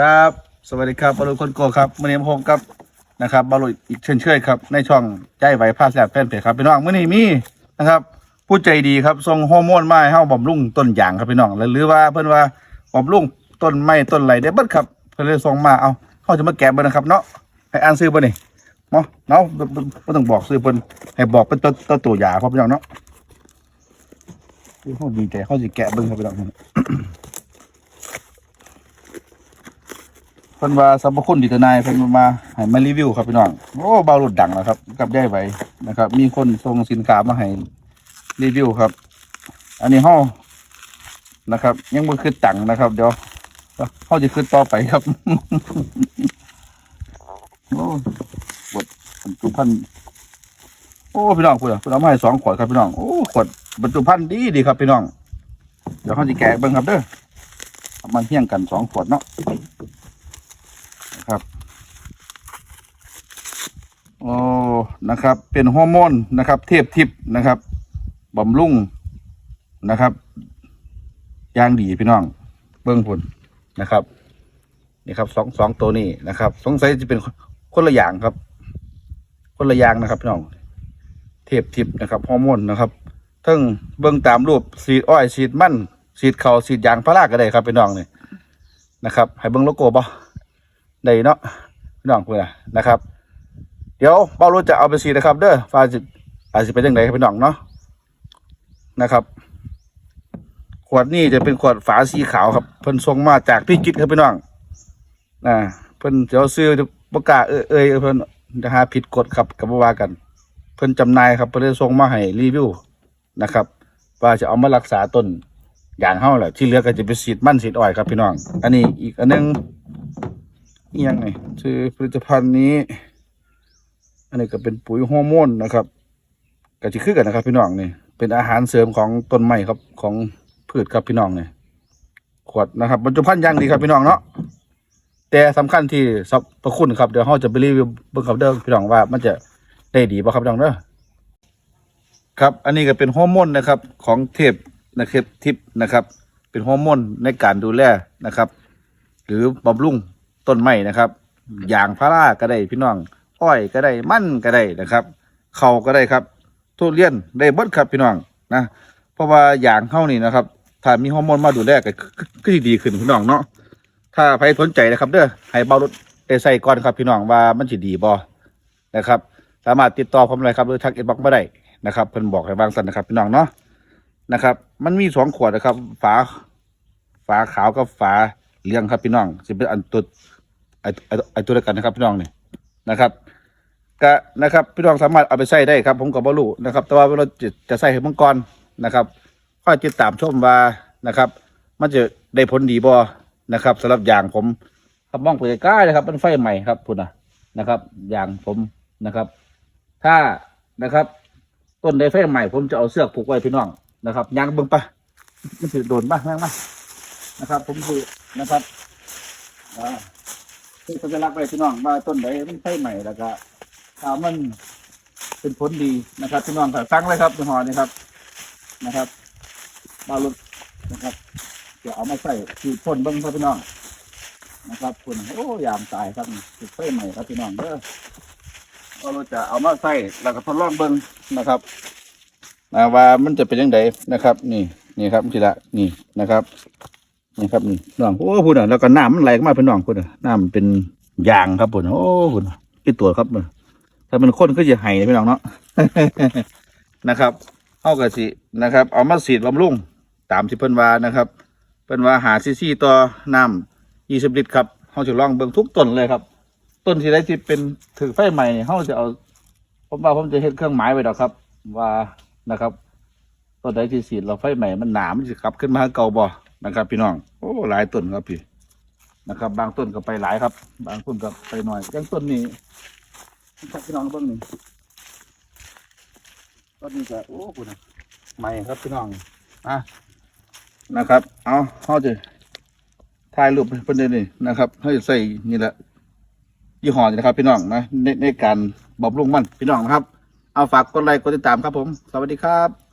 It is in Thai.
ครับ สวัสดีครับบอลลูนคนโกครับมื่อนี้ผมครับนะครับบอลลูนอีกเช่นเคยครับ ในช่องใจไหวผ้าแสบแฟนเพจครับพี่น้องมื่อนี้มีนะครับ ผู้ใจดีครับส่งฮอร์โมนมาเฮาบำรุงต้นยางครับพี่น้องแล้วหรือว่าเพิ่อนว่าบำรุงต้นไม้ต้นไหลได้เบิดครับ เพิ่นเลยส่งมาเอาเฮาจะมาแกะเบิ่งนะครับเนาะให้อ่านซื้อบ่นี่เนาะเนาะบ่บ่ต้องบอกซื้อเพิ่นให้บอกเป็นตัวตัวตัวยาครับพี่น้องเนาะเฮาดีใจเฮาสิแกะเบิ่งครับพี่น้อง พิ่นว่าสรรพคุณดีทนายเพิ่นมาให้มารีวิวครับพี่น้องโอ้เบาหลุดดังแล้วครับกับได้ไว้นะครับ มีคนส่งสินค้ามาให้รีวิวครับ อันนี้เฮานะครับ ยังบ่คือตังนะครับ เดี๋ยวเฮาจะขึ้นต่อไปครับโอ้บทบรรจุภัณฑ์โอ้พี่น้องคุณอะคุณเอามาให้สองขวดครับพี่น้องโอ้ขวดบรรจุภัณฑ์ดีดีครับพี่น้องเดี๋ยวเขาจะแกะเบิ่งครับเด้อเอามาเฮี้ยงกันสองขวดเนาะ ครับ โอ้ นะครับ เป็นฮอร์โมนนะครับ เทพทิพย์นะครับบำรุงนะครับยางดีพี่น้อง เบิ้องผลนะครับนี่ครับสองสองตัวนี้นะครับ สงสัยจะเป็นคนละอย่างครับ คนละอย่างนะครับพี่น้อง เทพทิพย์นะครับฮอร์โมนนะครับทั้งเบิ้องตามรูปสีดอ้อยสีดมันสีดเขาสีดยางพาราก็ได้ครับพี่น้องเนี่ยนะครับ ให้เบิ้องโลโก้บ่ได้เนาะพี่น้องเพื่อนนะครับ ดี๋ยวเป้ารู้จะเอาไปสีนะครับ เด้อฟ้าสิอาจจะเป็นยังไงครับพี่น้องเนาะนะครับ ขวดนี้จะเป็นขวดฝาสีขาวครับ เพิ่นส่งมาจากพี่กิตครับพี่น้องอ่าเพิ่นเดี๋ยวซื้อจะประกาเอ้ยเอ้ยเพิ่นจะหาผิดกฎครับกับว่ากัน เพิ่นจำนายครับเพิ่นเลยส่งมาให้รีวิวนะครับว่าจะเอามารักษาต้นอย่างเฮาแหละที่เหลือก็จะไปสีดมันสีดอ้อยครับพี่น้อง อันนี้อีกอันหนึงนี่ยังไงชื่อผลิตภัณฑ์นี้ อันนี้ก็เป็นปุ๋ยฮอร์โมนนะครับก็จะคือกันนะครับ พี่น้องนี่เป็นอาหารเสริมของต้นไม้ครับของพืชครับพี่น้องนี่ขวดนะครับบรรจุภัณฑ์ยังดีครับพี่น้องเนาะแต่สำคัญที่สรรพคุณครับเดี๋ยวเราจะไปรีวิวเบิ่งครับเด้อพี่น้องว่ามันจะได้ดีป่ะครับพี่น้องเด้อครับ อันนี้ก็เป็นฮอร์โมนนะครับ ของเทพนะครับทิพนะครับ เป็นฮอร์โมนในการดูแลนะครับ หรือบำรุงต้นไม้นะครับ อย่างพาราก็ได้พี่น้อง อ้อยก็ได้มันก็ได้นะครับเขาก็ได้ครับ ทุเรียนได้เบิดครับพี่น้องนะเพราะว่าอย่างเข้านี่นะครับถ้ามีฮอร์โมนมาดูแลก็ก็ดีขึ้นพี่น้องเนาะถ้าใครสนใจนะครับ เด้อให้เบารถได้ใส่ก่อนครับพี่น้องว่ามันสิดีบ่นะครับ สามารถติดต่อผมเลยครับหรือทักอินบ็อกซ์มาได้นะครับเพิ่นบอกให้วางสันนะครับพี่น้องเนาะนะครับ มันมีสองขวดนะครับ ฝา ฝาขาวกับฝาเหลืองครับพี่น้องจะเป็นอันตัวไอไอ้ไอตัวเดียวกันนะครับพี่น้องนี่นะครับ ก็นะครับพี่น้องสามารถเอาไปใส่ได้ครับผมกับบรู้นะครับ แต่ว่าเราจะจะใส่ให้มังกรนะครับค่อยติดตามชมว่านะครับ มันจะได้ผลดีบ่นะครับสำหรับอย่างผมครับมองไปใกล้ๆนะครับมันไฟใหม่ครับพุ่นนะนะครับ อย่างผมนะครับ ถ้านะครับต้นได้ไฟใหม่ ผมจะเอาเสือกผูกไว้พี่น้องนะครับยางเบิ่งปะมันถือโดนบ้างแม่งบ้างนะครับ ผมคือนะครับอ่าที่สัญลักษณ์ไว้พี่น้องว่าต้นไหนมันใช่ใหม่แล้วก็ ถ้ามันเป็นผลดีนะครับพี่น้องก็สั่งเลยครับยี่ห้อนี้ครับนะครับบาลุดนะครับจะเอามาใส่ฉีดพ่นเบิ้งครับพี่น้องนะครับคุณโอ้ยามตายครับติดไฟใหม่ครับพี่น้องเด้อเราจะเอามาใส่แล้วก็ทดลองเบิ้งนะครับนะว่ามันจะเป็นยังไงนะครับ นี่นี่ครับทีละนี่นะครับนี่ครับนี่น้องโอ้พูดอะแล้วก็น้ำมันไหลมาเป็นน้องพูดอะน้ำมันเป็นยางครับพูดโอ้พูดที่ตัวครับมัน ถ้าเป็นคนก็จะไห้นะพี่น้องเนาะนะครับเอากระสินะครับ เอามาสีดบำรุงตามที่เพิ่นว่านะครับ เพิ่นว่าหาซีซีต่อน้ำยี่สิบลิตรครับเขาจะลองเบิ่งทุกต้นเลยครับ ต้นที่ได้ที่เป็นถือไฟใหม่เนี่ยเขาจะเอาผมว่าผมจะเฮ็ดเครื่องหมายไว้ดอกครับ ว่านะครับต้นใดที่สีดเราไฟใหม่มันหนามันจะกลับขึ้นมาหาเก่าบ่นะครับ พี่น้องโอ้หลายต้นครับพี่นะครับ บางต้นก็ไปหลายครับ บางต้นก็ไปหน่อยอย่างต้นนี้ ครับพี่น้องเบิ้งนี่ต้นนี้ก็โอ้คุณนะใหม่ครับพี่น้องอะนะครับ เอาเขาจะถ่ายรูปเป็นเด็นนี่นะครับเขาจะใส่นี่แหละยี่ห้อนี่นะครับ พี่น้องนะในในการบำรุงมันพี่น้องนะครับ เอาฝากกดไลค์กดติดตามครับผม สวัสดีครับ